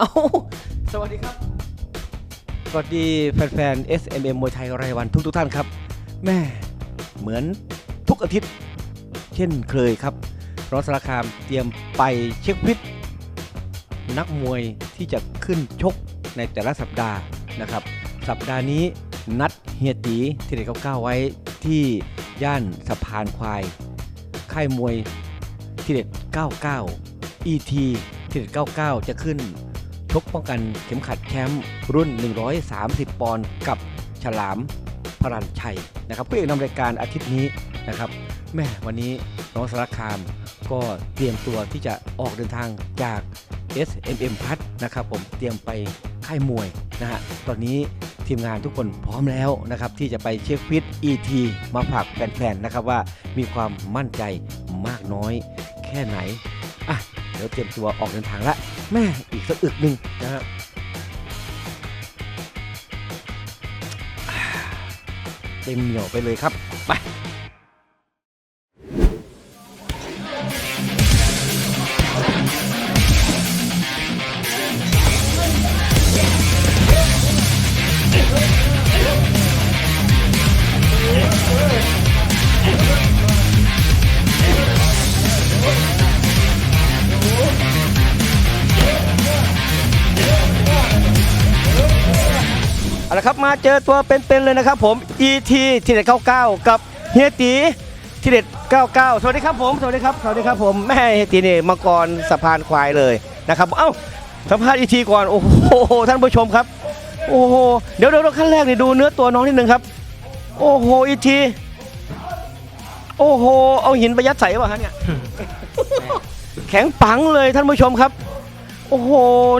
เอ้าสวัสดีครับ สวัสดีแฟนๆ SMM มวยไทยรายวันทุกทุกๆท่านครับ แม่เหมือนทุกอาทิตย์ เช่นเคยครับร้อนสารคามเตรียมไปเช็คพิษนักมวยที่จะขึ้นชกในแต่ละสัปดาห์นะครับ สัปดาห์นี้นัดเฮียตีที่เด็กเก้าไว้ที่ย่านสะพานควาย ค่ายมวยที่เด็ด 99 ET ที่เด็ด 99 จะขึ้น ชกป้องกันเข็มขัดแชมป์รุ่น 130 ปอนด์กับฉลามพรัญชัยนะครับผู้เอกนำรายการอาทิตย์นี้นะครับแม่วันนี้น้องสารคามก็เตรียมตัวที่จะออกเดินทางจาก SMM พัทนะครับผมเตรียมไปค่ายมวยนะฮะตอนนี้ทีมงานทุกคนพร้อมแล้วนะครับที่จะไปเช็คฟิต ET มาฝากแฟนๆนะครับว่ามีความมั่นใจมากน้อยแค่ไหนอะ ดี๋ยวเตรียมตัวออกเดินทางละแม่อีกสักอึกหนึ่งนะฮะเต็มเหนียวไปเลยครับ ไป เอาละครับมาเจอตัวเป็นๆเลยนะครับผม ET ทีเด็ด99 กับเฮียตีทีเด็ด99 สวัสดีครับผมสวัสดีครับสวัสดีครับผมแม่เฮียตีนี่มังกรสะพานควายเลยนะครับเอ้าสัมภาษณ์ ET ก่อนโอ้โหท่านผู้ชมครับ โอ้โหเดี๋ยวเดี๋ยวขั้นแรกนี่ดูเนื้อตัวน้องนิดนึงครับ โอ้โห ET โอ้โห เอาหินไปยัดใส่ป่ะฮะเนี่ยแข็งปังเลยท่านผู้ชมครับ โอ้โห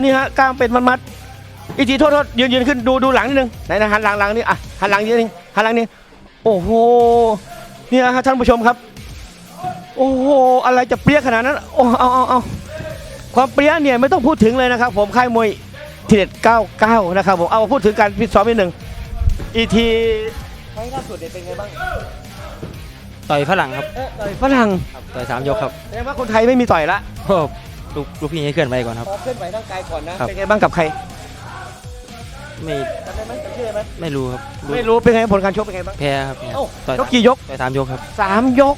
นี่ฮะกล้ามเป็นมัดๆ อีกทีโทษโทษยืนยืนขึ้นดูดูหลังนิดนึงไหนนะหันหลังหลังนี่อะหันหลังนิดนึงหันหลังนี่โอ้โหเนี่ยฮะท่านผู้ชมครับ โอ้โหอะไรจะเปรี้ยขนาดนั้นโอ้เอาเอาเอาความเปรี้ยเนี่ยไม่ต้องพูดถึงเลยนะครับ ผมค่ายมวยทีเด็ด99 นะครับผมเอามาพูดถึงการฟิตซ้อมนิดหนึ่งอีทีครั้งล่าสุดเนี่ยเป็นไงบ้างต่อยฝรั่งครับเอ๊ะต่อยฝรั่งต่อยสามยกครับแสดงว่าคนไทยไม่มีต่อยละโอ้ลูกลูกพี่ให้เคลื่อนไปก่อนครับ ขอเคลื่อนไหวร่างกายก่อนนะครับ เป็นไงบ้างกับใคร ไม่จำได้ไหมจำชื่อได้ไหมไม่รู้ครับไม่รู้เป็นไงผลการชกเป็นไงบ้างแพ้ครับแพ้เอ้าต่อยยกกี่ยกต่อยสามยกครับสามยก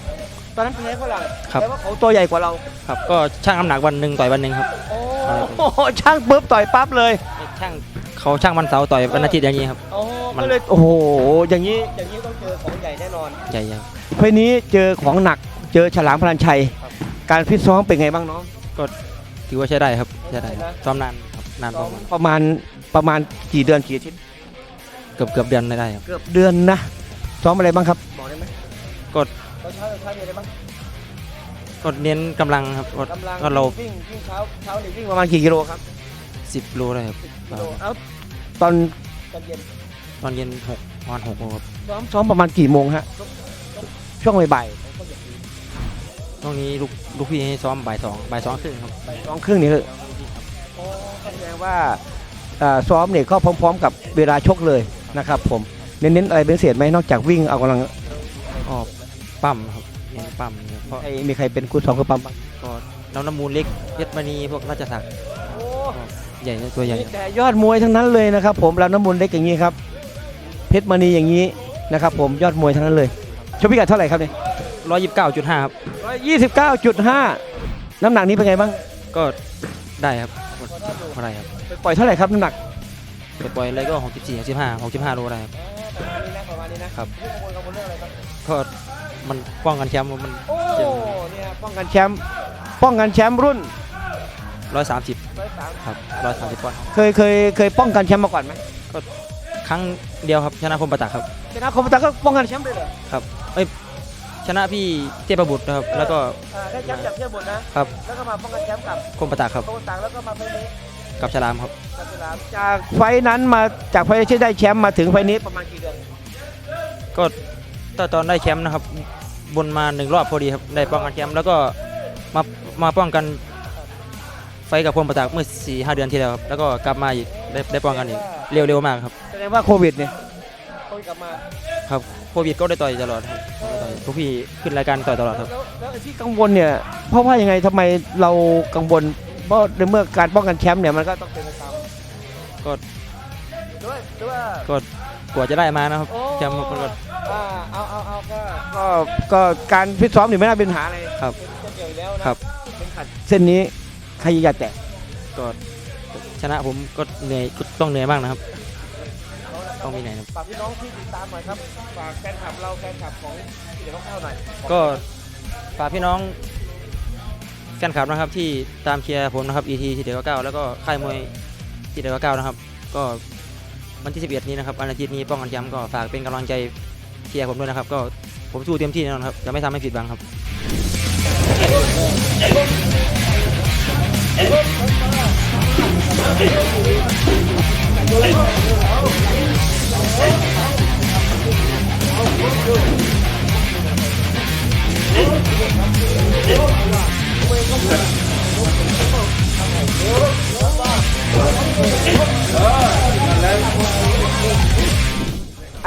ตอนนั้นแพ้ฝรั่งครับ แต่ว่าเขาตัวใหญ่กว่าเราครับ ก็ช่างน้ำหนักวันหนึ่งต่อยวันหนึ่งครับ โอ้โหช่างปุ๊บต่อยปั๊บเลยช่างเขาช่างวันเสาร์ต่อยวันอาทิตย์อย่างนี้ครับ โอ้มัน ก็เลยโอ้โหอย่างนี้อย่างนี้ต้องเจอของใหญ่แน่นอน ใหญ่ครับไฟล์นี้เจอของหนักเจอฉลามพลันชัย ครับ การฟิตซ้อมเป็นไงบ้างน้อง ถือว่าใช้ได้ครับใช้ได้ใช่นะซ้อมนานครับ นานพซ้ออมประมาณประมาณประมาณกี่เดือนกี่อาทิตย์เกือบเกือบเดือนได้ครับเกือบเดือนนะซ้อมอะไรบ้างครับบอกได้ไหมก็ตอนเช้าตอนเช้ามีอะไรบ้างก็เน้นกำลังครับก็กำลังก็เราวิ่งวิ่งเช้าเช้าหรือวิ่งประมาณกี่กิโลครับสิบโลได้ครับกิโลเอ้าตอนตอนเย็นตอนเย็นหกวันหกโลครับซ้อมซ้อมประมาณกี่โมงฮะช่วงบ่ายช่วงนี้ลูกลูกพี่ให้ซ้อมบ่ายสองบ่ายสองครึ่งครับๆสองครึ่งนี่คือ แสดงว่าเอ่อซ้อมเนี่ยก็พร้อม ๆ กับเวลาชกเลยนะครับ ผมเน้นๆอะไรเป็นพิเศษไหมนอกจากวิ่งเอากำลังก็ปั้มครับเน้นปั้มเนี่ยเพราะไอ้มีใครเป็นคู่ซ้อมกับปั๊มบ้างก็น้ำน้ำมูลเล็กเพชรมณีพวกราชสักดิ์ใหญ่นะตัวใหญ่มีแต่ยอดมวยทั้งนั้นเลยนะครับ ผมลำน้ำมูลเล็กอย่างนี้ครับ เพชรมณีอย่างนี้นะครับ ผมยอดมวยทั้งนั้นเลยชกพิกัดเท่าไหร่ครับเนี่ยร้อยยี่สิบเก้าจุดห้าครับร้อยยี่สิบเก้าจุดห้าน้ำหนักนี้เป็นไงบ้างก็ ได้ครับเท่าไหรครับไปปล่อยเท่าไหร่ครับน้ำหนักไปปล่อยอะไรก็หกสิบสี่หกสิบห้าหกสิบห้าโลได้ครับประมาณนี้นะครับก็มันป้องกันแชมป์มันโอ้เนี่ยป้องกันแชมป์ป้องกันแชมป์รุ่นร้อยสามสิบครับร้อยสามสิบปอนด์เคยเคยเคยป้องกันแชมป์มาก่อนไหมครั้งเดียวครับชนะคมประตักครับชนะคอมพิวเตอร์ก็ป้องกันแชมป์เลยเหรอ ชนะพี่เทพบุตรนะครับ แล้วก็อ่าได้แชมป์จากเที่ยวบนนะ ครับแล้วก็มาป้องกันแชมป์กับคมประตักครับโตต่างแล้วก็มาไฟล์นี้กับฉลามครับ กับสนามจากไฟล์นั้นมาจากไฟล์ที่ได้แชมป์มาถึงไฟล์นี้ประมาณกี่เดือนก็ตอนตอนได้แชมป์นะครับ บนมาหนึ่งรอบพอดีครับได้ป้องกันแชมป์แล้วก็มามาป้องกันไฟท์กับพรหมประตักเมื่อสี่ห้าเดือนที่แล้วครับแล้วก็กลับมาอีกได้ได้ป้องกันอีกเร็วเร็วมากครับแสดงว่าโควิดเนี่ย โควิดกลับมาครับโควิดก็ได้ต่อยตลอดครับต่อยทุกพี่ขึ้นรายการต่อยตลอดครับ แล้วแล้วไอ้ที่กังวลเนี่ยเพราะว่ายังไงทำไมเรากังวลเพราะในเมื่อการป้องกันแชมป์เนี่ยมันก็ต้องเป็นไปตามก็ด้วยด้วยก็กว่าจะได้มานะครับ โอ้แชมป์ก็ก็ อ่าเอาเอาเอาก็ก็ก็การฟิตซ้อมเนี่ยไม่น่าเป็นปัญหาอะไรครับ เป็นเส้นเดียวอยู่แล้วนะครับ เป็นขัดเส้นนี้ใครจะแตะก็ชนะผมก็เหนื่อยก็ต้องเหนื่อยบ้างนะครับ ต้องมีเหนื่อยครับฝากพี่น้องที่ติดตามหน่อยครับฝากแฟนคลับเราแฟนคลับของที่เดี๋ยวเข้าหน่อยก็ฝากพี่น้องแฟนคลับนะครับที่ตามเชียร์ผมนะครับ ET ที่เดียวเก้าแล้วก็ค่ายมวยที่เดียวเก้านะครับ ก็วันที่ 11 นี้นะครับวันอาทิตย์นี้ป้องกันแชมป์ก็ฝากเป็นกำลังใจเชียร์ผมด้วยนะครับ ก็ผมสู้เต็มที่แน่นอนครับจะไม่ทำให้ผิดหวังครับ อ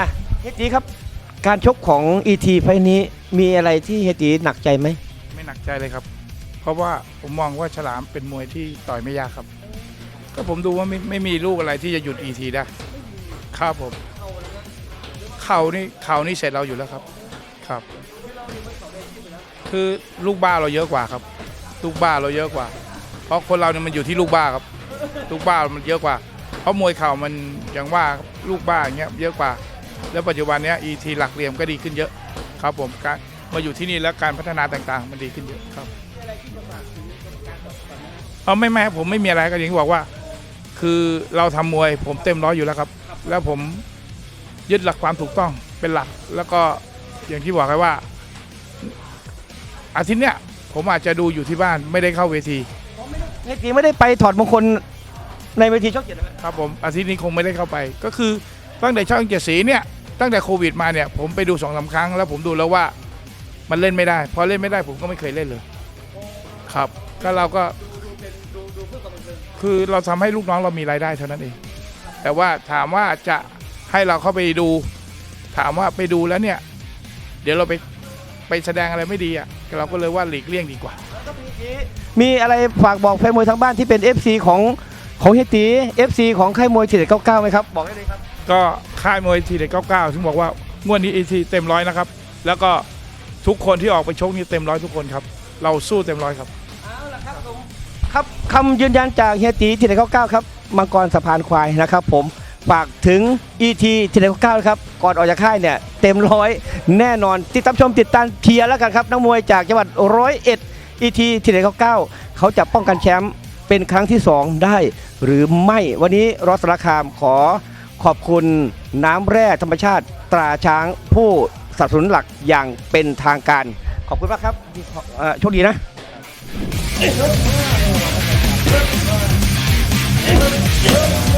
ะเฮจีครับ การชกของ ET ไฟล์นี้มีอะไรที่เฮจีหนักใจไหม ไม่หนักใจเลยครับ เพราะว่าผมมองว่าฉลามเป็นมวยที่ต่อยไม่ยากครับ ก็ผมดูว่าไม่ไม่มีลูกอะไรที่จะหยุดอีทีได้ ครับผม เข่านี่เข่านี่เสร็จเราอยู่แล้วครับครับ คือลูกบ้าเราเยอะกว่าครับ ลูกบ้าเราเยอะกว่า เพราะคนเราเนี่ยมันอยู่ที่ลูกบ้าครับ ลูกบ้ามันเยอะกว่า เพราะมวยเข่ามันอย่างว่าลูกบ้าอย่างเงี้ยเยอะกว่า แล้วปัจจุบันเนี้ยอีทีหลักเหลี่ยมก็ดีขึ้นเยอะครับผมการมาอยู่ที่นี่แล้วการพัฒนาต่างๆ มันดีขึ้นเยอะครับเอาไม่ไม่ผมไม่มีอะไรก็อย่างที่บอกว่า คือเราทำมวยผมเต็มร้อยอยู่แล้วครับ แล้วผม ยึดหลักความถูกต้องเป็นหลัก แล้วก็อย่างที่บอกไว้ว่า อาทิตย์เนี้ยผมอาจจะดูอยู่ที่บ้านไม่ได้เข้าเวทีเฮจีไม่ได้ไปถอดมงคลในเวทีชกเจ็ดเลยครับผมอาทิตย์นี้คงไม่ได้เข้าไป ก็คือตั้งแต่ช่องเจ็ดสีเนี่ยตั้งแต่โควิดมาเนี่ยผมไปดูสองสาครั้งแล้วผมดูแล้วว่ามันเล่นไม่ได้ พอเล่นไม่ได้ผมก็ไม่เคยเล่นเลย ครับก็เราก็คือเราทำให้ลูกน้องเรามีรายได้เท่านั้นเอง แต่ว่าถามว่าจะ ให้เราเข้าไปดู ถามว่าไปดูแล้วเนี่ย เดี๋ยวเราไปไปแสดงอะไรไม่ดีอะเราก็เลยว่าหลีกเลี่ยงดีกว่า มีอะไรฝากบอกแฟนมวยทางบ้านที่เป็น FC ของของเฮจี FC ของค่ายมวยเจ็ดเก้าเก้าไหมครับบอกได้เลยครับ ก็ค่ายมวยทีเด็ดเก้าเก้าถึงบอกว่างวดนี้อีทีเต็มร้อยนะครับ แล้วก็ทุกคนที่ออกไปชกนี่เต็มร้อยทุกคนครับ เราสู้เต็มร้อยครับ ครับคำยืนยันจากเฮียตีที่ไหนเก้าเก้าครับมังกรสะพานควายนะครับผม ฝากถึง ET ทีเด็ลก้าครับ ก่อนออกจากค่ายเนี่ยเต็มร้อยแน่นอน ติดตามชมติดตามเชียร์แล้วกันครับนักมวยจากจังหวัดร้อยเอ็ดอีทีทีเด็ลก้าเขาจะป้องกันแชมป์เป็นครั้งที่ 2 ได้ หรือไม่วันนี้รอสารคามขอขอบคุณน้ำแร่ธรรมชาติตราช้างผู้สนับสนุนหลักอย่างเป็นทางการ ขอบคุณมากครับโชคดีนะ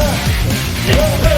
Yeah. Yeah.